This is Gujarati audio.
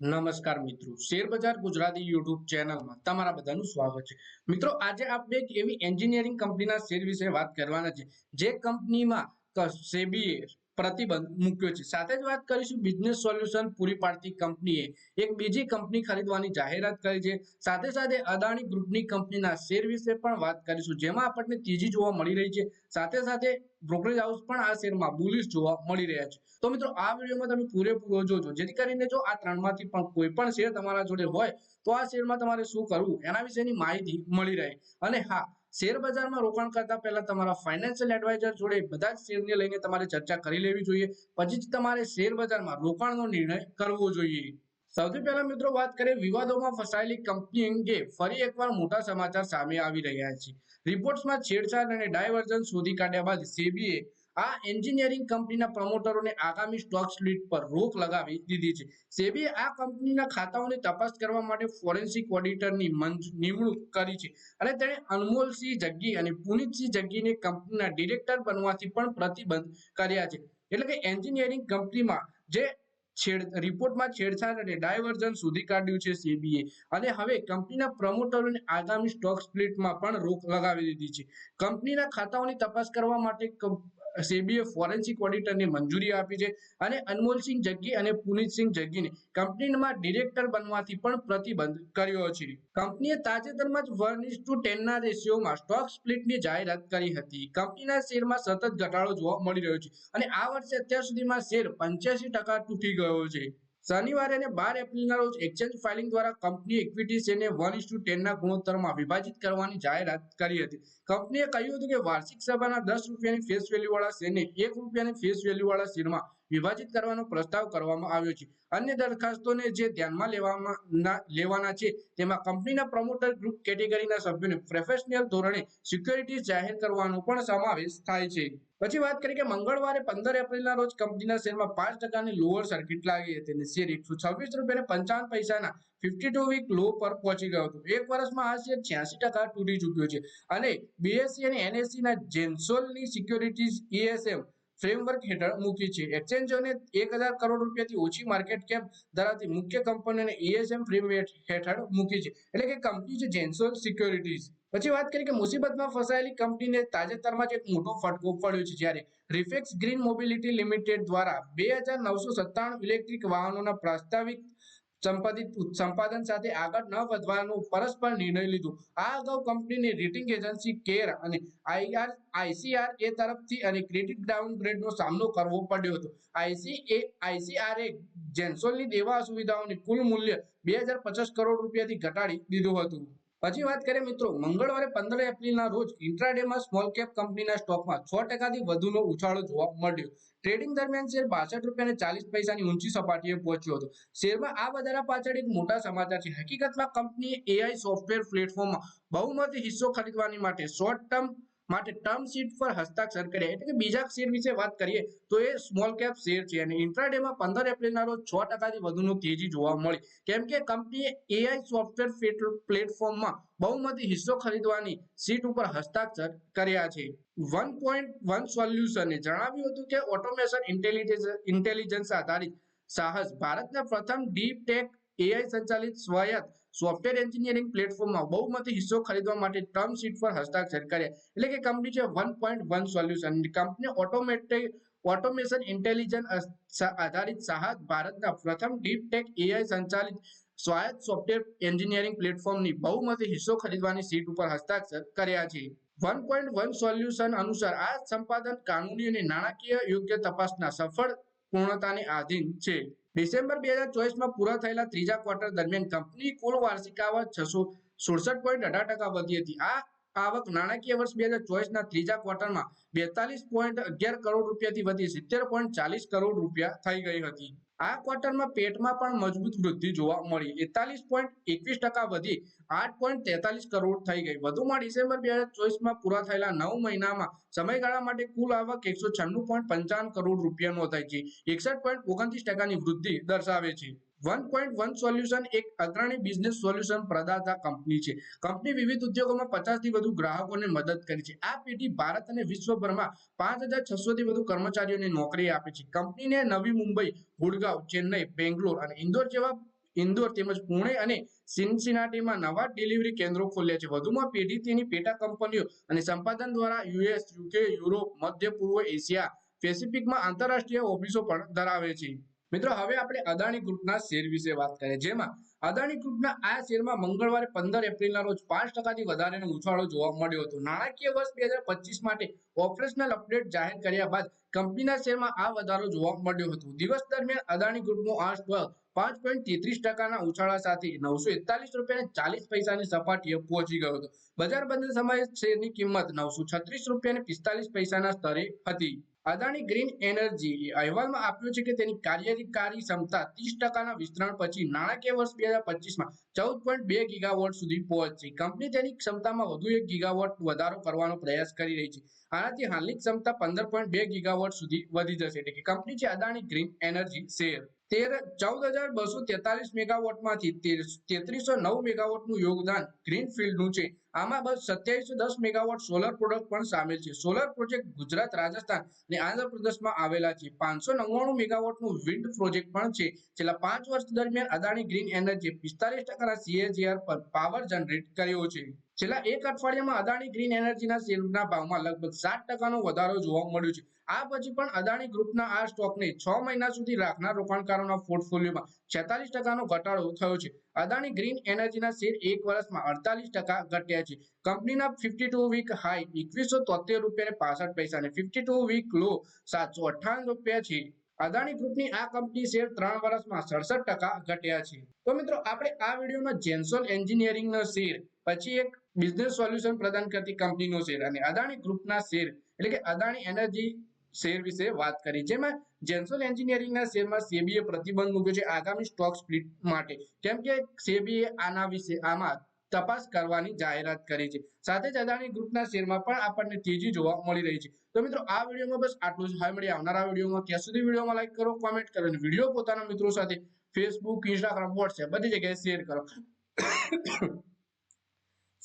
નમસ્કાર મિત્રો. શેર બજાર ગુજરાતી યુટ્યુબ ચેનલમાં તમારા બધાનું સ્વાગત છે. મિત્રો, આજે આપણે એક એવી એન્જિનિયરિંગ કંપનીના શેર વિશે વાત કરવાના છે. જે કંપનીમાં સેબીએ પ્રતિબંધ મૂક્યો છે. સાથે જ વાત કરીશું બિઝનેસ સોલ્યુશન પૂરી પાડતી કંપનીએ એક બીજી કંપની ખરીદવાની જાહેરાત કરી છે. સાથે સાથે અદાણી ગ્રુપની કંપનીના શેર વિશે પણ વાત કરીશું, જેમાં આપણને તેજી જોવા મળી રહી છે. સાથે સાથે બ્રોકરેજ હાઉસ પણ આ શેરમાં બુલિશ જોવા મળી રહ્યા છે. તો મિત્રો, આ વિડીયોમાં તમે પૂરેપૂરો જોજો. જેથી કરીને જો આ ત્રણમાંથી પણ કોઈ પણ શેર તમારા જોડે હોય, તો આ શેરમાં તમારે શું કરવું એના વિશેની માહિતી મળી રહે. અને હા શેર બજારમાં રોકાણ કરતા પહેલા તમારા ફાઇનાન્શિયલ એડવાઇઝર જોડે બધા જ શેરને લઈને તમારે ચર્ચા કરી લેવી જોઈએ. પછી જ તમારે શેર બજારમાં રોકાણનો નિર્ણય કરવો જોઈએ. સૌથી પહેલા મિત્રો વાત કરીએ વિવાદોમાં ફસાયેલી કંપની અંગે ફરી એકવાર મોટા સમાચાર સામે આવી રહ્યા છે. રિપોર્ટ્સમાં છેડછાડ અને ડાયવર્ઝન શોધી કાઢ્યા બાદ સેબીએ આ એન્જિનિયરિંગ કંપનીના પ્રમોટરોને આગામી સ્ટોક સ્પ્લિટ પર રોક લગાવી દીધી છે. સેબીએ આ કંપનીના ખાતાઓની તપાસ કરવા માટે ફોરેન્સિક ઓડિટરની નિમણૂક કરી છે. અને તેણે અનમોલસિંહ જગ્ગી અને પુનિતસિંહ જગ્ગીને કંપનીના ડિરેક્ટર બનવાથી પણ પ્રતિબંધ કર્યા છે. એટલે કે એન્જિનિયરિંગ કંપનીમાં જે છેડ રિપોર્ટમાં છેડછાડ અને ડાયવર્ઝન શોધી કાઢ્યું છે સેબીએ. અને હવે કંપનીના પ્રમોટરોને આગામી સ્ટોક સ્પ્લિટમાં પણ રોક લગાવી દીધી છે. કંપનીના ખાતાઓની તપાસ કરવા માટે સેબીએ ફોરેન્સિક ઓડિટરને મંજૂરી આપી છે અને અનમોલસિંહ જગ્ગી અને પુનિતસિંહ જગ્ગીને કંપનીમાં ડિરેક્ટર બનવાથી પણ પ્રતિબંધ કર્યો છે. કંપનીએ તાજેતરમાં જ વન ઇસ ટુ ટેનના રેશિયોમાં સ્ટોક સ્પ્લિટની જાહેરાત કરી હતી. કંપનીના શેરમાં સતત ઘટાડો જોવા મળી રહ્યો છે અને આ વર્ષે અત્યાર સુધીમાં શેર પંચ્યાસી ટકા તૂટી ગયો છે. શનિવારે અને બાર એપ્રિલના રોજ એક્સચેન્જ ફાઇલિંગ દ્વારા કંપની ઇક્વિટી શેરને વન ઇસ ટુ ટેનના ગુણોત્તરમાં વિભાજિત કરવાની જાહેરાત કરી હતી. કંપનીએ કહ્યું હતું કે વાર્ષિક સભાના દસ રૂપિયાની ફેસ વેલ્યુવાળા શેરને એક રૂપિયાની ફેસ વેલ્યુવાળા શેરમાં વિભાજિત કરવાનો પ્રસ્તાવ કરવામાં આવ્યો છે. અન્ય દરખાસ્તોને જે ધ્યાનમાં લેવામાં લેવાના છે, તેમાં કંપનીના પ્રમોટર ગ્રુપ કેટેગરીના સભ્યોને પ્રોફેશનલ ધોરણે સિક્યોરિટી જાહેર કરવાનો પણ સમાવેશ થાય છે. પછી વાત કરીએ કે મંગળવારે પંદર એપ્રિલના રોજ કંપનીના શેરમાં પાંચ ટકાની લોઅર સર્કિટ લાગી હતી અને શેર એકસો છવ્વીસ રૂપિયા પંચાવન પૈસાના ફિફ્ટી ટુ વીક લો પર પહોંચી ગયો હતો. એક વર્ષમાં આ શેર છ્યાસી ટકા તૂટી ચૂક્યો છે. અને બીએસસી અને એનએસસીના જેન્સોલની સિક્યોરિટીઝ ESM ફ્રેમવર્ક હેઠળ મૂકી છે. એક્સચેન્જોને એક હજાર કરોડ રૂપિયાથી ઓછી માર્કેટ કેપ ધરાવતી મુખ્ય કંપનીઓને ઈએસએમ ફ્રેમવર્ક હેઠળ મૂકી છે. એટલે કે કંપની છે જેન્સોલ સિક્યોરિટીઝ પછી વાત કરીએ કે મુસીબતમાં ફસાયેલી કંપનીને તાજેતરમાં જ એક મોટો ફટકો પડ્યો છે જ્યારે રિફેક્સ ગ્રીન મોબિલિટી લિમિટેડ દ્વારા બે હજાર નવસો સત્તાણું ઇલેક્ટ્રિક વાહનોના પ્રસ્તાવિત સંપાદિત સંપાદન સાથે આગળ ન વધવાનો પરસ્પર નિર્ણય લીધો. આ અગાઉ કંપનીની રેટિંગ એજન્સી કેર અને આઈઆર આઈસીઆર એ તરફથી અને ક્રેડિટ ડાઉનગ્રેડનો સામનો કરવો પડ્યો હતો. આઈસીએ આઈસીઆરએ જેન્સોલની દેવા સુવિધાઓની કુલ મૂલ્ય બે હજાર પચાસ કરોડ રૂપિયાથી ઘટાડી દીધું હતું. પછી વાત કરીએ મિત્રો, મંગળવારે પંદર એપ્રિલના રોજ ઇન્ટ્રાડેમાં સ્મોલ કેપ કંપનીના સ્ટોકમાં છ ટકાથી વધુનો ઉછાળો જોવા મળ્યો. ટ્રેડિંગ દરમિયાન શેર બાસઠ રૂપિયા અને ચાલીસ પૈસાની ઊંચી સપાટીએ પહોંચ્યો હતો. શેરમાં આ વધારા પાછળ એક મોટા સમાચાર છે. હકીકતમાં કંપનીએ એઆઈ સોફ્ટવેર પ્લેટફોર્મમાં બહુમતી હિસ્સો ખરીદવાની માટે શોર્ટ ટર્મ માટે ટર્મ શીટ પર હસ્તાક્ષર કર્યા એટલે કે બીજા શેર વિશે વાત કરીએ, તો એ સ્મોલ કેપ શેર છે. અને ઇન્ટ્રાડેમાં પંદર એપ્રિલના રોજ છ ટકાથી વધુનો તેજી જોવા મળી. કેમ કે કંપનીએ એઆઈ સોફ્ટવેર પ્લેટફોર્મમાં બહુમતી હિસ્સો ખરીદવાની સીટ ઉપર હસ્તાક્ષર કર્યા છે. વન પોઈન્ટ વન સોલ્યુશને જણાવ્યું હતું કે ઓટોમેશન ઇન્ટેલિજન્સ ઇન્ટેલિજન્સ આધારિત સાહસ ભારતના પ્રથમ ડીપ ટેક એઆઈ સંચાલિત સ્વાયત્ત સોફ્ટવેર એન્જિનિયરિંગ પ્લેટફોર્મમાં બહુમતી હિસ્સો ખરીદવા માટે ટર્મ શીટ પર હસ્તાક્ષર કર્યા. એટલે કે કંપની છે one point one solution company automatic automation intelligence આધારિત સાહસ ભારતના પ્રથમ ડીપ ટેક એઆઈ સંચાલિત સ્વાયત્ત સોફ્ટવેર એન્જિનિયરિંગ પ્લેટફોર્મની બહુમતી હિસ્સો ખરીદવાની સીટ ઉપર હસ્તાક્ષર કર્યા છે. વન પોઈન્ટ વન સોલ્યુશન અનુસાર આ સંપાદન કાનૂની અને નાણાકીય યોગ્ય તપાસના સફળ પૂર્ણતાને આધીન છે. ડિસેમ્બર બે હજાર ચોવીસમાં પૂરા થયેલા ત્રીજા ક્વાર્ટર દરમિયાન કંપની કુલ વાર્ષિક આવક છસો સુડસઠ પોઈન્ટ અઢાર ટકા વધી હતી. આ આવક નાણાકીય વર્ષ બે હજાર ચોવીસના ત્રીજા ક્વાર્ટરમાં બેતાલીસ પોઈન્ટ અગિયાર કરોડ રૂપિયાથી વધી સિત્તેર પોઈન્ટ ચાલીસ કરોડ રૂપિયા થઈ ગઈ હતી. આ ક્વાર્ટરમાં પેટમાં પણ મજબૂત વૃદ્ધિ જોવા મળી. એકતાલીસ પોઈન્ટ એકવીસ ટકા વધી આઠ પોઈન્ટ તેતાલીસ કરોડ થઈ ગઈ. વધુમાં ડિસેમ્બર બે હજાર ચોવીસમાં પૂરા થયેલા નવ મહિનામાં સમયગાળા માટે કુલ આવક એકસો છન્નું પોઈન્ટ પંચાવન કરોડ રૂપિયા નોંધાઈ છે. એકસઠ પોઈન્ટ ઓગણત્રીસ ટકાની વૃદ્ધિ દર્શાવે છે. વન પોઈન્ટ વન સોલ્યુશન એક અગ્રણી બિઝનેસ સોલ્યુશન પ્રદાતા કંપની છે. કંપની વિવિધ ઉદ્યોગોમાં પચાસથી વધુ ગ્રાહકોને મદદ કરી છે. આ પેઢી ભારત અને વિશ્વભરમાં પાંચ હજાર છસોથી વધુ કર્મચારીઓને નોકરી આપે છે. કંપનીને નવી મુંબઈ, ગુડગાંવ, ચેન્નઈ, બેંગ્લોર અને ઇન્દોર જેવા ઇન્દોર તેમજ પુણે અને સિનસિનાટીમાં નવા ડિલિવરી કેન્દ્રો ખોલ્યા છે. વધુમાં પેઢી તેની પેટા કંપનીઓ અને સંપાદન દ્વારા યુએસ, યુકે, યુરોપ, મધ્ય પૂર્વ એશિયા, પેસિફિકમાં આંતરરાષ્ટ્રીય ઓફિસો પણ ધરાવે છે. મિત્રો, હવે આપણે અદાણી ગ્રુપના શેર વિશે વાત કરીએ. જેમાં અદાણી ગ્રુપના આ શેરમાં મંગળવારે પંદર એપ્રિલના રોજ પાંચ ટકાથી વધારેનો ઉછાળો જોવા મળ્યો હતો. નાણાકીય વર્ષ બે માટે ઓપરેશનલ અપડેટ જાહેર કર્યા બાદ કંપનીના શેરમાં આ વધારો જોવા મળ્યો હતો. દિવસ દરમિયાન અદાણી ગ્રુપનો આ સ્ટોક પાંચ પોઈન્ટ તેત્રીસ ટકાના ઉછાળા સાથે નવસો એકતાલીસ રૂપિયા ચાલીસ પૈસાની સપાટીએ પહોંચી ગયો હતો. બજાર બંધ સમયે શેરની કિંમત નવસો છત્રીસ રૂપિયા પિસ્તાલીસ પૈસાના સ્તરે હતી. અદાણી ગ્રીન એનર્જી અહેવાલમાં આપ્યું છે કે તેની કાર્યકારી ક્ષમતા ત્રીસ ટકાના વિસ્તરણ પછી નાણાકીય વર્ષ બે હજાર પચીસમાં ચૌદ પોઈન્ટ બે ગીગાવોટ સુધી પહોંચશે કંપની તેની ક્ષમતામાં વધુ એક ગીગાવોટ વધારો કરવાનો પ્રયાસ કરી રહી છે. આનાથી હાલની ક્ષમતા પંદર પોઈન્ટ બે ગીગાવોટ સુધી વધી જશે. એટલે કે કંપની છે અદાણી ગ્રીન એનર્જી શેર તેર ચૌદ હજાર બસો છે. આમાં બસ સત્યાવીસો દસ મેગાવોટ સોલર પ્રોડક્ટ પણ સામેલ છે. સોલર પ્રોજેક્ટ ગુજરાત, રાજસ્થાન અને આંધ્રપ્રદેશમાં આવેલા છે. પાંચસો નવ્વાણું મેગાવોટનું વિન્ડ પ્રોજેક્ટ પણ છે. છેલ્લા પાંચ વર્ષ દરમિયાન અદાણી ગ્રીન એનર્જી પિસ્તાલીસ ટકાના સીએજીઆર પર પાવર જનરેટ કર્યો છે. છેલ્લા એક અઠવાડિયામાં અદાણી ગ્રીન એનર્જીના શેરના ભાવમાં લગભગ સાત ટકાનો વધારો જોવા મળ્યો છે. આ પછી પણ અદાણી ગ્રુપના આ સ્ટોકને છ મહિના સુધી રાખનાર રોકાણકારોના પોર્ટફોલિયોમાં છેતાલીસ ટકાનો ઘટાડો થયો છે. અદાણી ગ્રીન એનર્જીના શેર એક વર્ષમાં અડતાલીસ ટકા ઘટ્યા છે. કંપનીના ફિફ્ટી ટુ વીક હાઈ એકવીસો તોતેર રૂપિયા પાસઠ પૈસા અને ફિફ્ટી ટુ વીક લો સાતસો અઠ્ઠાવન રૂપિયા છે. અદાણી ગ્રુપની આ કંપની શેર ત્રણ વર્ષમાં સડસઠ ટકા ઘટ્યા છે. તો મિત્રો, આપણે આ વિડીયોમાં જેન્સોલ એન્જિનિયરિંગનો શેર પછી એક બિઝનેસ સોલ્યુશન પ્રદાન કરતી કંપનીનો શેર અને અદાણી ગ્રુપના શેર, એટલે કે અદાણી એનર્જી શેર વિશે વાત કરી. જેમાં જેન્સોલ એન્જિનિયરિંગના શેરમાં સેબીએ પ્રતિબંધ મૂક્યો છે આગામી સ્ટોક સ્પ્લિટ માટે. કેમ કે સેબીએ આના વિશે આમાં તપાસ કરવાની જાહેરાત કરી છે. સાથે જ અદાણી ગ્રુપના શેરમાં પણ આપણને તેજી જોવા મળી રહી છે. તો મિત્રો, આ વિડીયોમાં બસ આટલું જ. હવે મળી આવનારા વિડીયોમાં. ત્યાં સુધી વિડીયોમાં લાઈક કરો કોમેન્ટ કરો અને વીડિયો પોતાના મિત્રો સાથે ફેસબુક ઇન્સ્ટાગ્રામ વોટ્સએપ બધી જગ્યાએ શેર કરો.